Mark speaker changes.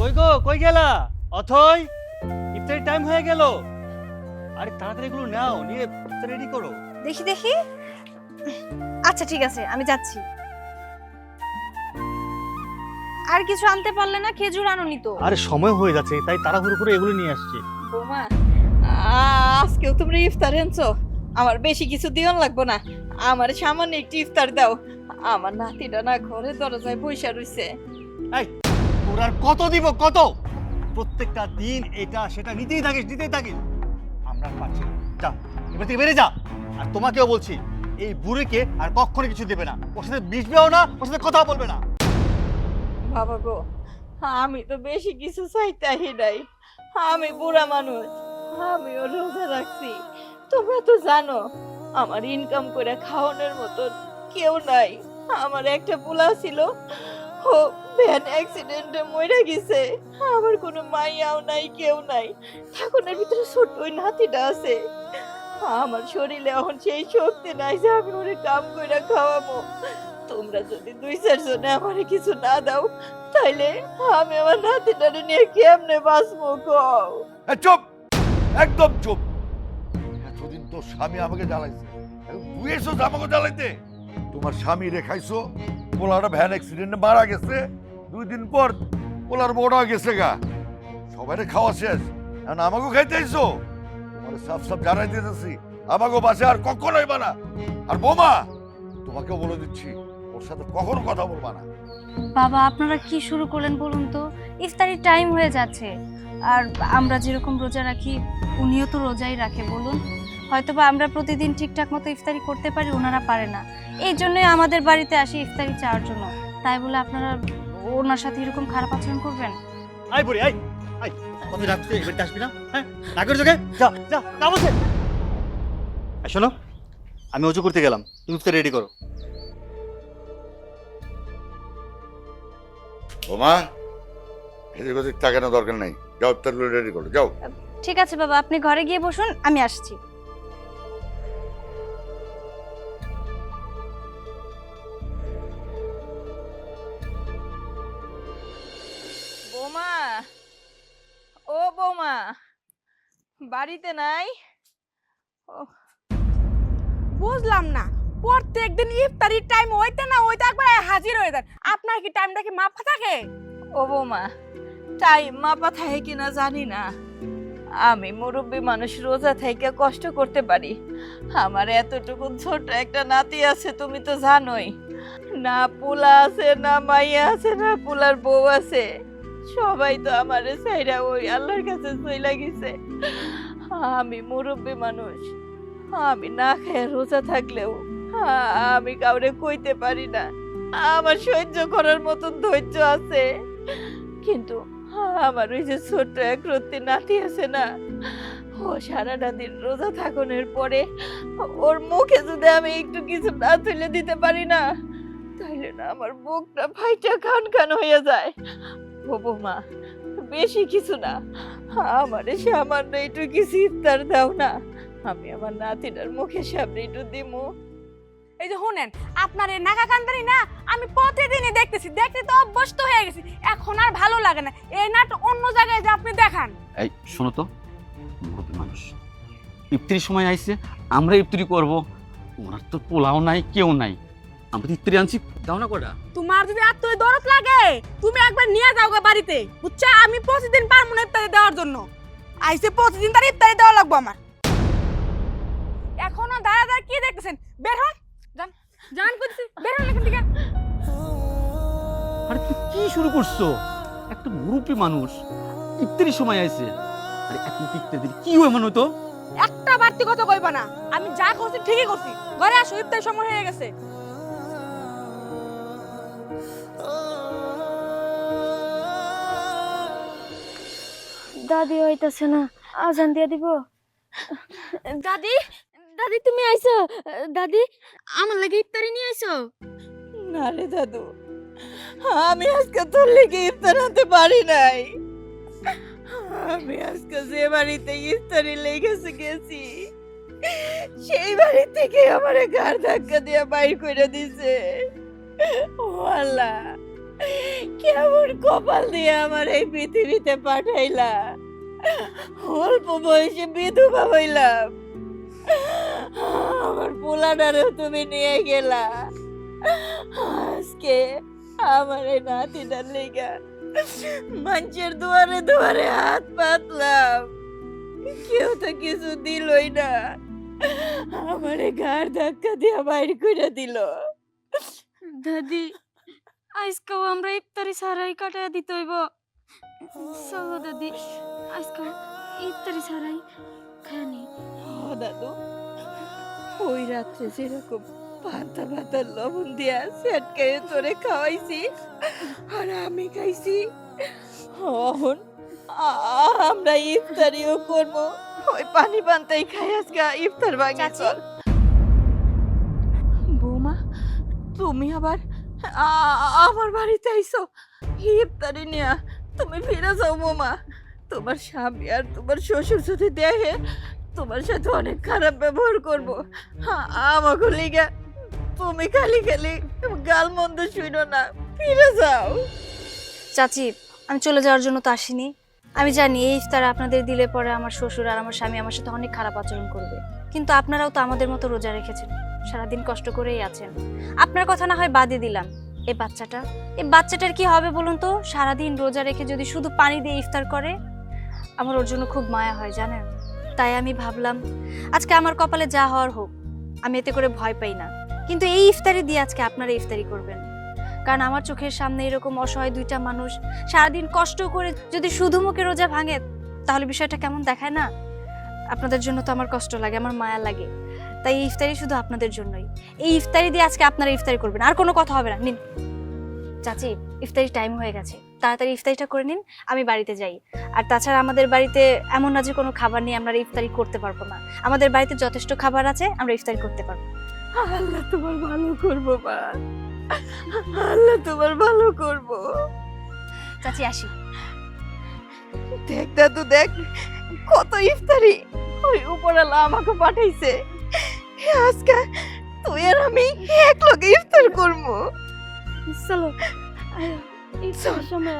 Speaker 1: কই গো কই গেলা? অথই ইফতারের টাইম হয়ে গেল। আরে তাড়াতাড়ি এগুলো নাও নিয়ে ইফতার রেডি করো।
Speaker 2: দেখি দেখি। আচ্ছা ঠিক আছে আমি যাচ্ছি। আর কিছু আনতে পারলে না খেজুর আনুনি তো।
Speaker 1: আরে সময় হয়ে যাচ্ছে তাই তাড়াহুড়ো করে এগুলো নিয়ে আসছি।
Speaker 3: বৌমা আজকেও তোমরা ইফতার আনছো। আমার বেশি কিছু দিওন লাগবো না। আমার সামান্য একটু ইফতার দাও। আমার নাতিটা না ঘরে দরজায় বৈশা রইছে।
Speaker 1: তোর আর কত দিব, কত? প্রত্যেকটা দিন এটা, সেটা নিতেই থাকিস নিতেই থাকিস। আমরা আর। যা, এবার থেকে বেড়ে যা। আর তোমাকেও বলছি, এই বুড়িকে আর কখনো কিছু দেবে না। ওর সাথে মিশবেও না, ওর সাথে কথা বলবে না।
Speaker 3: বাবা গো, আমি তো বেশি কিছু চাইতাহি নাই। আমি বুড়া মানুষ, আমিও রোজা রাখছি। তোমরা তো জানো, আমার ইনকাম করে খাওয়ানোর মতন কেউ নাই। আমার একটা পোলা ছিল ও, ভ্যান অ্যাক্সিডেন্টে মরে গেছে। আমার কোনো মাইয়াও নাই, কেউ নাই। ঠাকুরের ভিতরে ছোট্ট ওই নাতিটা আছে। আমার শরীরে এখন সেই শক্তি নাই যে আমি ওরে কাম করে খাওয়াবো। তোমরা যদি দুই চারজনে আমারে কিছু না দাও, তাইলে আমি আমার নাতিটারে নিয়ে কেমনে বাঁচবো কও
Speaker 4: চুপ! একদম চুপ! এতদিন তোর স্বামী আমাকে জ্বালাইছে। এখন তুই এসো আমাকে জ্বালাইতে। তোমার স্বামী রেখাইছো পোলাটা ভ্যান অ্যাক্সিডেন্টে মারা গেছে, দুই দিন পর পোলার বড় গেছে গা। সবাই খাওয়া শেষ। এখন আমাকেও খাইতে আইসো তোমার সাফ সাফ জানাই দিতেছি। আমাকেও বাসে আর কখনোই বানা আর বোমা, তোমাকেও বলে দিচ্ছি, ওর সাথে কখনো কথা বলবা না।
Speaker 2: বাবা, আপনারা কি শুরু করলেন বলুন তো? ইফতারির টাইম হয়ে যাচ্ছে। আর আমরা যেরকম রোজা রাখি, উনিও তো রোজাই রাখে, বলুন। হয়তোবা আমরা প্রতিদিন ঠিকঠাক মতো ইফতারি করতে পারি ওনারা পারে না। এই জন্যই আমাদের বাড়িতে আসি ইফতারি চাওয়ার জন্য। তাই বলে আপনারা ওনার সাথে এরকম খারাপ আচরণ করবেন?
Speaker 1: আই বুড়ি আই আই কত রাখতে এবার আসবি না? হ্যাঁ? যা যা তা শোনো আমি অজু করতে গেলাম। তুমি ইফতার রেডি করো।
Speaker 4: বোমা এদিক ওদিক তাকানো দরকার নাই। যাও রেডি করো যাও।
Speaker 2: ঠিক আছে বাবা আপনি ঘরে গিয়ে বসুন আমি আসছি।
Speaker 3: বৌমা বাড়িতে নাই?
Speaker 5: বুঝলাম না প্রত্যেকদিন ইফতারির টাইম হইতে না একবার হাজির হয়ে যান। আপনার কি টাইমটা কি মাপা থাকে?
Speaker 3: ও বৌমা টাইম মাপা থাকে কিনা জানি না। আমি মুরব্বী মানুষ রোজা থেকে কষ্ট করতে পারি। আমার এতটুকু ছোট একটা নাতি আছে তুমি তো জানোই। না পোলা আছে না মাইয়া আছে না পোলার বউ আছে। সবাই তো আমার সাইরা ওই আল্লাহর কাছে চইলা গেছে। আমি মুরব্বী মানুষ। আমি না খেয়ে রোজা থাকলেও আমি কাউরে কইতে পারি না। আমার সহ্য করার মতন ধৈর্য আছে। কিন্তু আমার ওই যে ছোট্ট এক রত্তি নাতি আছে না, ও সারাটা দিন রোজা থাকনের পরে ওর মুখে যদি আমি একটু কিছু না তুলে দিতে পারি না, তাইলে না আমার বুকটা ভাইটা খান খান হয়ে যায়। বৌমা বেশি কিছু না। আমারে সামান্য একটু কিছু ইফতার দাও না। আমি আমার নাতিটার মুখের সামনে একটু দিমু।
Speaker 5: এই যে শুনেন আপনার এই নাকা কান্দারি না আমি প্রতিদিনই দেখতেছি। দেখতে তো অভ্যস্ত হয়ে গেছি। এখন আর ভালো লাগে না। এই নাট অন্য জায়গায় যে আপনি দেখান।
Speaker 6: এই শোনো তো মুরব্বী মানুষ। ইফতারির সময় আইছে আমরা ইফতারি করব। ওনার তো পোলাও নাই কেউ নাই। আমরা তো ইফতারি আনছি দাও না কটা
Speaker 5: তোমার যদি এত দরদ লাগে তুমি একবার নিয়ে যাও গা বাড়িতে। বুঝছা? আমি প্রতিদিন পারব না ইফতারি দেওয়ার জন্য। আইসে প্রতিদিন তার ইফতারি দেওয়া লাগবো আমার। এখনও দাদা দাদা কি দেখতেছেন? বের হন। যান। যান করছি বের হন এখান থেকে।
Speaker 6: আরে তুই কি শুরু করছ? একটা মুরব্বী মানুষ। ইফতারির সময় আইছে। আরে মুখ ইফতারি কি হয় মনে হতো
Speaker 5: একটা বাড়তি কথা কইবা না। আমি যা করছি ঠিকই করছি। ঘরে আসো ইফতার সময় হয়ে গেছে।
Speaker 2: দাদি হইতাছে না আজান দিয়ে দিব।
Speaker 5: দাদি দাদি তুমি আইছো? দাদি আমার লাগে ইফতারি নিয়ে আইছো?
Speaker 3: না রে দাদু আমি আজকে তোর লেগে ইফতার আনতে পারি নাই। আমি আজকে যে বাড়িতে ইফতারি লেগেছে গেছি সেই বাড়ি থেকে আমার গার ধাক্কা দিয়ে বাইর করে দিছে। ও আল্লাহ। কেমন কপাল দিয়ে আমার এই পৃথিবীতে পাঠাইলা? অল্প বয়সে বিধবা হইলাম। আমার পোলাটারেও তুমি নিয়ে গেলা। আজকে আমার এই নাতিটার লেগা মানুষের দুয়ারে দুয়ারে হাত পাতলাম। কেউ তো কিছু দিলই না। আমারে ঘাড় ধাক্কা দিয়ে বাইর করে দিল।
Speaker 2: দাদি আজকেও আমরা ইফতারি সারাই কাটায় দিতে হইব। চলো দাদি আজকে ইফতারি সারাই খানি
Speaker 3: ও দাদু ওই রাত্রে যেরকম পাতা পাতা লবণ দিয়া সেটকে তোরে খাওয়াইছি আর আমি খাইছি আ- আমরা ইফতারিও করব। ওই পানি পান্তাই খাই আজকে ইফতার
Speaker 2: চাচি?
Speaker 3: চল। বৌমা তুমি আবার আমার বাড়িতে আইছো ইফতারি নিয়া তুমি ফিরে যাও, বৌমা। তোমার স্বামী আর তোমার শ্বশুর যদি দেখে, তোমার সাথে অনেক খারাপ ব্যবহার করব। আমাকে লিগা, তুমি খালি খালি গাল মন্দ শুনো না। ফিরে যাও।
Speaker 2: চাচি, আমি চলে যাওয়ার জন্য তো আসিনি। আমি জানি এই ইফতার আপনাদের দিলে পরে আমার শ্বশুর আর আমার স্বামী আমার সাথে অনেক খারাপ আচরণ করবে। কিন্তু আপনারাও তো আমাদের মতো রোজা রেখেছেন। সারাদিন কষ্ট করেই আছেন আপনার কথা না হয় বাদই দিলাম। এ বাচ্চাটা, এ বাচ্চাটার কি হবে বলুন তো? সারাদিন রোজা রেখে যদি শুধু পানি দিয়ে ইফতার করে, আমার ওর জন্য খুব মায়া হয়, জানেন? তাই আমি ভাবলাম, আজকে আমার কপালে যা হওয়ার হোক, আমি এতে করে ভয় পাই না। কিন্তু এই ইফতারি দিয়ে আজকে আপনারা ইফতারি করবেন। কারণ আমার চোখের সামনে এরকম অসহায় দুইটা মানুষ সারাদিন কষ্ট করে যদি শুধু মুখে রোজা ভাঙে, তাহলে বিষয়টা কেমন দেখায় না? আপনাদের জন্য তো আমার কষ্ট লাগে, আমার মায়া লাগে। তাই এই ইফতারি শুধু আপনাদের জন্যই। এই ইফতারি দিয়ে আজকে আপনারা ইফতারি করবেন আর কোনো কথা হবে না। নিন। চাচি ইফতারি টাইম হয়ে গেছে। তাড়াতাড়ি ইফতারিটা করে নিন আমি বাড়িতে যাই। আর তাছাড়া আমাদের বাড়িতে এমন না যে কোনো খাবার নিয়ে আমরা ইফতারি করতে পারব না। আমাদের বাড়িতে যথেষ্ট খাবার আছে আমরা ইফতারি করতে পারব।
Speaker 3: আল্লাহ তোমার ভালো করব মা। আল্লাহ তোমার ভালো করব।
Speaker 2: চাচি আসি।
Speaker 3: দেখ দাদু দেখ কত ইফতারি। ওই উপরালা আমাকে পাঠাইছে। আজকে তুই আর আমি এক লগে ইফতার করব।
Speaker 2: চলো ইফতার সময়